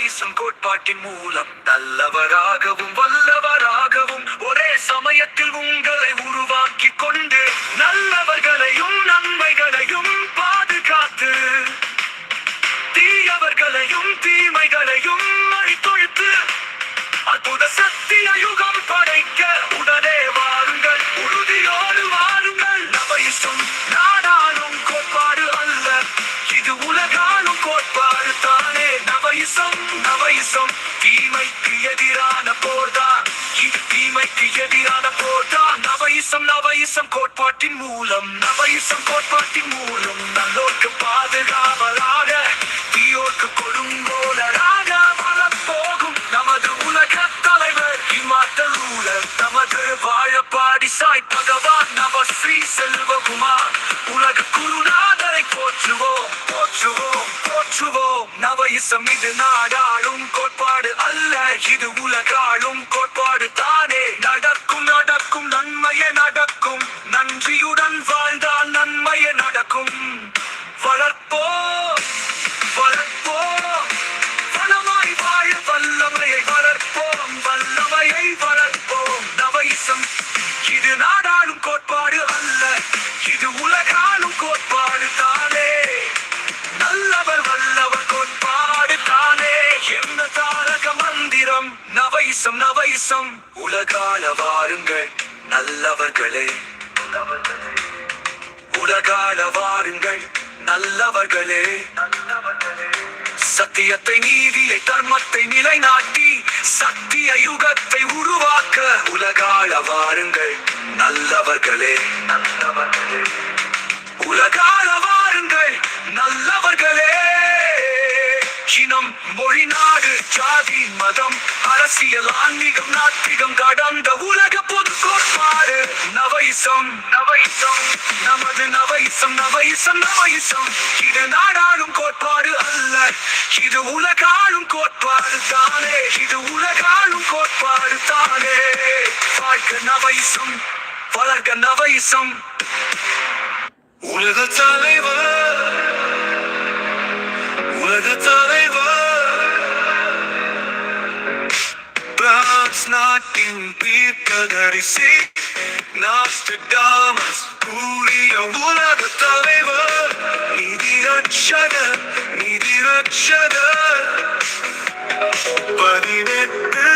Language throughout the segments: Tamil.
நவயிசம் கோட்பாட்டின் மூலம் நல்லவராகவும் வல்லவராகவும் ஒரே சமயத்தில் உங்களை உருவாக்கி கொண்டு நல்லவர்களையும் நன்மைகளையும் பாதுகாத்து தீயவர்களையும் தீமைகளையும் கோட்பாட்டின் மூலம் நவைசம் கோட்பாட்டின் மூலம் நல்லோர்க்கு பாதுகாவலாக தீயோர்க்கு கொடுங்கோலராக வளப்போகும் நமது உலக தலைவர். இம்மாற்றல் ஊழல் நமது வாழப்பாடி சாய் பகவான் நம ஸ்ரீ செல்வகுமார். உலக குருநாதரை போற்றுவோம் போற்றுவோம் போற்றுவோம். நவயிசம் இது நாடாளும் கோட்பாடு அல்ல இது உலகாளும் நல்லவர்களே சத்தியத்தை நீதியை தர்மத்தை நிலைநாட்டி சத்திய யுகத்தை உருவாக்க உலகாள வாருங்கள். நல்லவர்களே நல்லவர்களே. உலகாள வாருங்கள் நல்லவர்களே. இனம் மொழி நாடு ஜாதி மதம் அரசியல் ஆன்மீகம் நாத்திகம் கடந்த உலக பொது கோட்பாடு. நவைசம் நவைசம் நமது நவைசம் நவைசம் நவைசம். இது நாடாளும் கோட்பாடு அல்ல இது உலகாளும் கோட்பாடு தானே. இது உலகாளும் கோட்பாடு தானே. வாழ்க நவைசம் வளர்க நவைசம். உலக தலைவர் உலக தலைவர் பிரான்ஸ் நாட்டின் தீர்க்கதரிசி நாஸ்டாமஸ் கூறிய உலக தலைவர் நிதி ரட்சகர் நிதி ரட்சகர் பதினெட்டு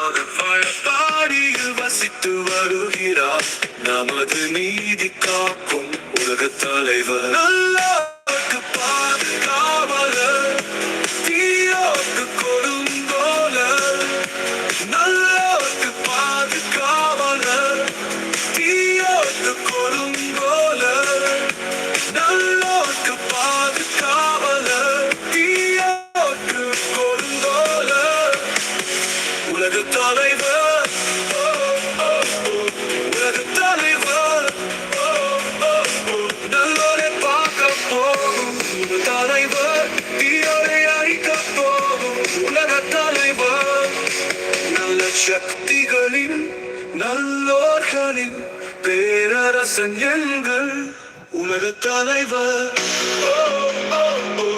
சிவகுமாராக வசித்து வருகிறார். நமது நீதி காக்கும் உலக தலைவர். பேரரசன் எங்கள் உலக தலைவர் ஓ, ஓ, ஓ.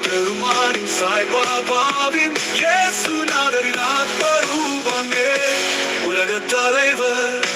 பெருமானின் சாய்பாபாவின் இயேசுநாதரின் ஆத்மரூபமே. உலக தலைவர்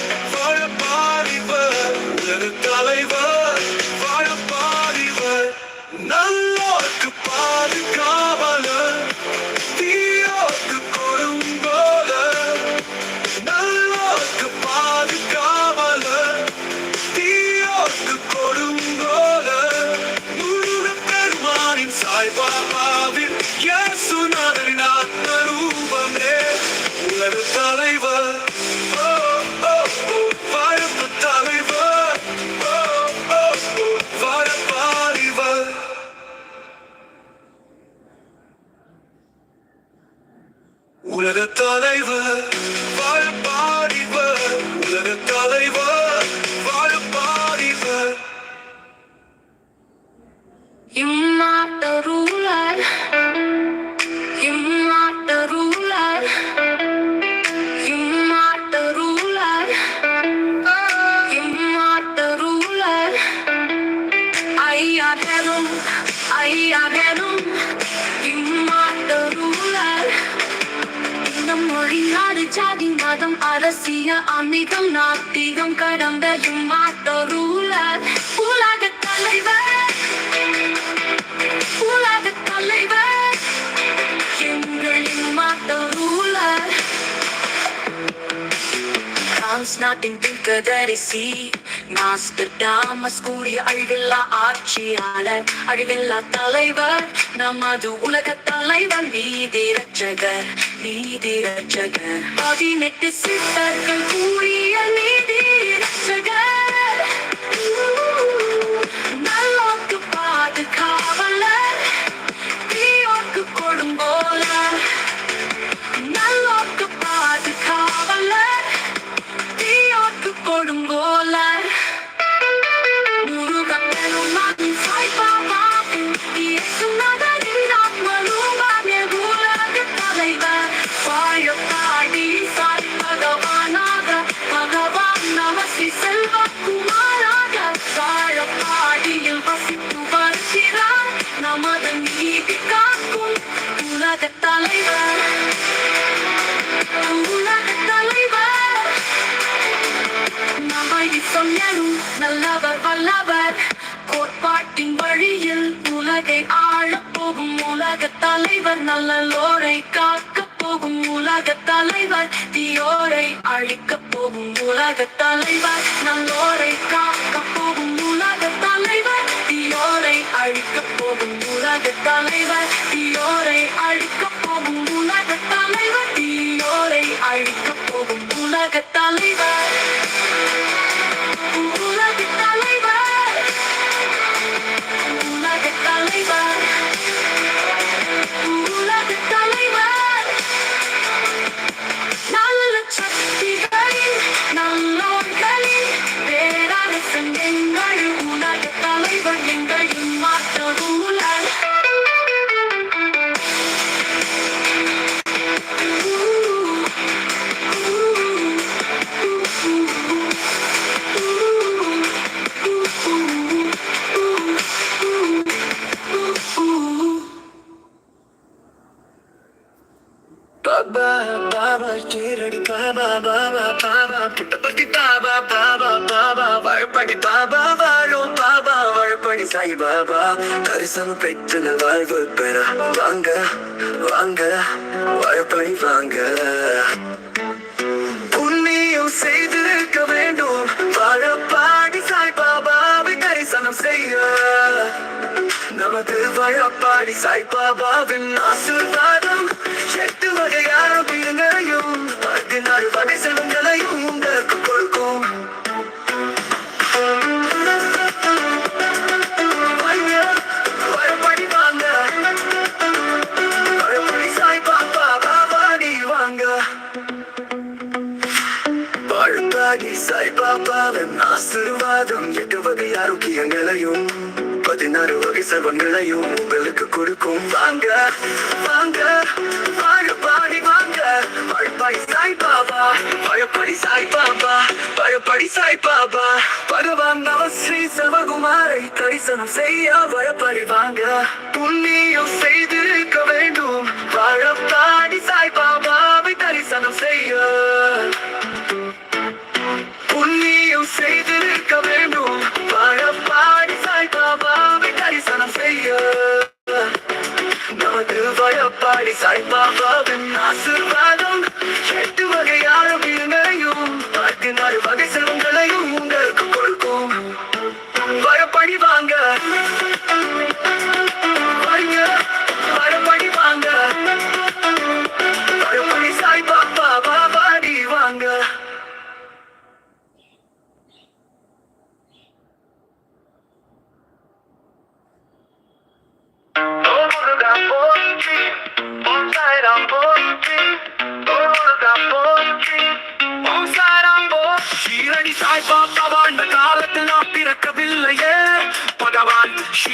உலக தலைவர் வாழப்பாடிவர் உலக தலைவர் வாழப்பாடிவர் You're not the ruler. You're not the ruler. You're not the ruler. You're not the ruler. I am heaven. I. You're not the ruler. மதம் மொழியாடு ஜாதி மதம் அரசிய அமிதம் நாத்திகம் கடந்த you're not உலக தலைவர் உலக தலைவர் எங்களின் மாத்தரூலர் பிரான்ஸ் நாட்டின் பிற்கதரிசி மாஸ்டர் டாமஸ் கூடிய அழிவில்லா ஆட்சியாளர் அழிவில்லா தலைவர் நமது உலக தலைவர் நீதி ரட்சகர். நீதி ரட்சகர். பதினெட்டு சித்தர்கள் கூறிய நீதி ரட்சகர். சொன்னரும் நல்லவர் வல்லவர். கோட்பாட்டின் வழியில் உலகை ஆளப் போகும் உலக தலைவர் நல்லோரை காக்க போகும் உலக தலைவர் தீயோரை அழிக்க போகும் உலக தலைவர் நல்லோரை காக்க போகும் உலக தலைவர் தீயோரை அழிக்க போகும் உலக தலைவர் தீயோரை போகும். உலக தலைவர். உலக தலைவர். உலக தலைவர். உலக தலைவர். நல்ல சக்திகளின் நல்லோர்களின் பேரரசன் எங்கள் உலக தலைவர் எங்கள் பாபா பாபா பாபா பாபா பாபா வாழ்படி பாபா வாழும் பாபா வாழ்படி சாய் பாபா. தரிசனம் பெற்று வாழ்வு பெற வாங்க வாங்க வாழ்படி வாங்க. புண்ணியம் செய்திருக்க வேண்டும். வாழப்பாடி சாய் பாபாவை தரிசனம் செய்ய. நமது வாழப்பாடி சாய் பாபாவின் ஆசிர்வாதம் எட்டு வகையான லாபங்களையும் உங்களுக்கு கொடுக்கும். வாங்க வாங்க வாழ பாடி வாங்க. பழப்படி சாய் பாபா பழப்படி சாய் பாபா பழப்படி சாய் பாபா. பகவான் நவ ஸ்ரீ சிவகுமாரை தரிசனம் செய்ய வழப்படி வாங்க. புண்ணியம் செய்திருக்க வேண்டும். பழப்பாடி சாய் பாபா. வயப்பாடி சாய்பாபாவின் ஆசிர்வாதம்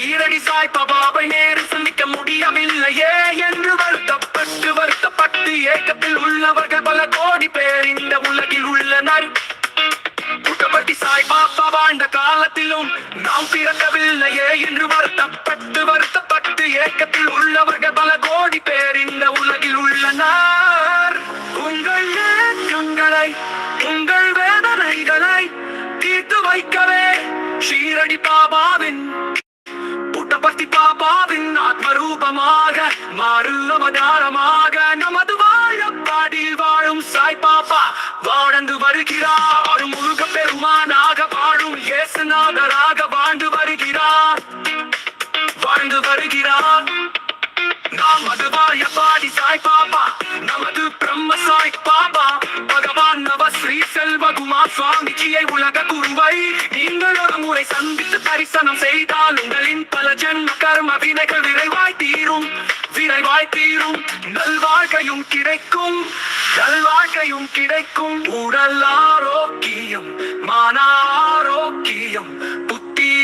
ஈரடி ஷீரடி சாய்பாபாவை நேரு சந்திக்க முடியவில்லையே என்று வருத்தப்பட்டு வருத்தப்பட்டு ஏக்கத்தில் உள்ளவர்கள் பல கோடி பேர் இந்த உலகில் உள்ளனர். குட்டப்பட்டி சாய் பாப்பா வாழ்ந்த காலத்திலும் நாம் பிறக்கவில்லையே என்று வருத்தப்பட்டு வருத்தப்பட்டு ஏக்கத்தில் உள்ளவர்கள் பல கோடி பேர் இந்த உலகில் உள்ளனர். உங்கள் ஏக்கங்களை உங்கள் வேதனைகளை தீர்த்து வைக்கவே ஷீரடி பாபாவின் புட்டபர்த்தி பாபாவின் ஆத்மரூபமாக மாறு அவதாரமாக நமது வாழப்பாடி வாழும் சாய் பாப்பா வாழ்ந்து வருகிறார். முருக பெருமானாக வாழும் இயேசுநாதராக வாழ்ந்து வருகிறார். வாழ்ந்து வருகிறார். நமது வாழப்பாடி சாய் பாபா நமது பிரம்ம சாய் பாபா பகவான் நவ ஸ்ரீ செல்வகுமார் சுவாமிஜியை உலக குருவை நீங்கள் ஒரு முறை சந்தித்து தரிசனம் செய்தால் உங்களின் பல கர்ம வினைகள் விரைவாய் தீரும். விரைவாய் தீரும். நல்வாழ்க்கையும் கிடைக்கும். நல்வாழ்க்கையும் கிடைக்கும். உடல் ஆரோக்கியம் மன ஆரோக்கியம்.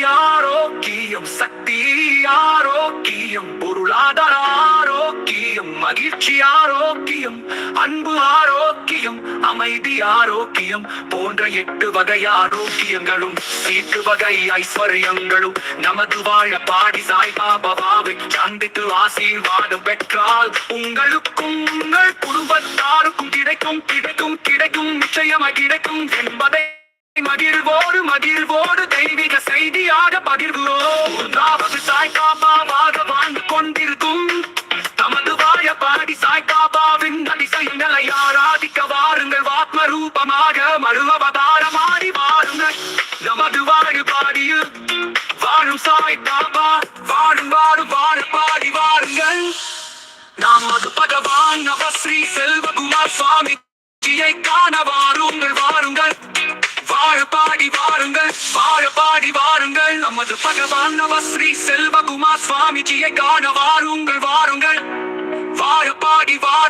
ஆரோக்கியம் சக்தி ஆரோக்கியம் பொருளாதார ஆரோக்கியம் மகிழ்ச்சி ஆரோக்கியம் அன்பு ஆரோக்கியம் அமைதி ஆரோக்கியம் போன்ற எட்டு வகை ஆரோக்கியங்களும் எட்டு வகை ஐஸ்வர்யங்களும். நமது வாழ பாடி சாய்பாபாவை சந்தித்து ஆசீர்வாதம் பெற்றால் உங்களுக்கும் உங்கள் குடும்பத்தாருக்கும் கிடைக்கும் கிடைக்கும் கிடைக்கும் நிச்சயமாக கிடைக்கும் என்பதை மகிழ்வோடு மகிழ்வோடு தெய்வீக செய்தியாக பகிர்வோம் சாய் சாய்பாபாவாக வாழ்ந்து கொண்டிருக்கும். தமது வாய பாடி சாய்பாபாவின் அதிசயங்களை ஆராதிக்க வாருங்கள். வாத்ம ரூபமாக மறு வாருங்கள். நமது வாழு பாடியில் வாழும் சாய்பாபா வாழும் வாழும் வாழ பாடி வாருங்கள். நமது பகவான் நவ ஸ்ரீ செல்வகுமார் சுவாமி காண வாருங்கள் வாருங்கள். வாழ பாடி வாருங்கள் வாழ பாடி வாருங்கள். நமது பகவான் நவ ஸ்ரீ செல்வகுமார் சுவாமிஜியை காண வாருங்கள் வாருங்கள். வாழ பாடி வாருங்கள்.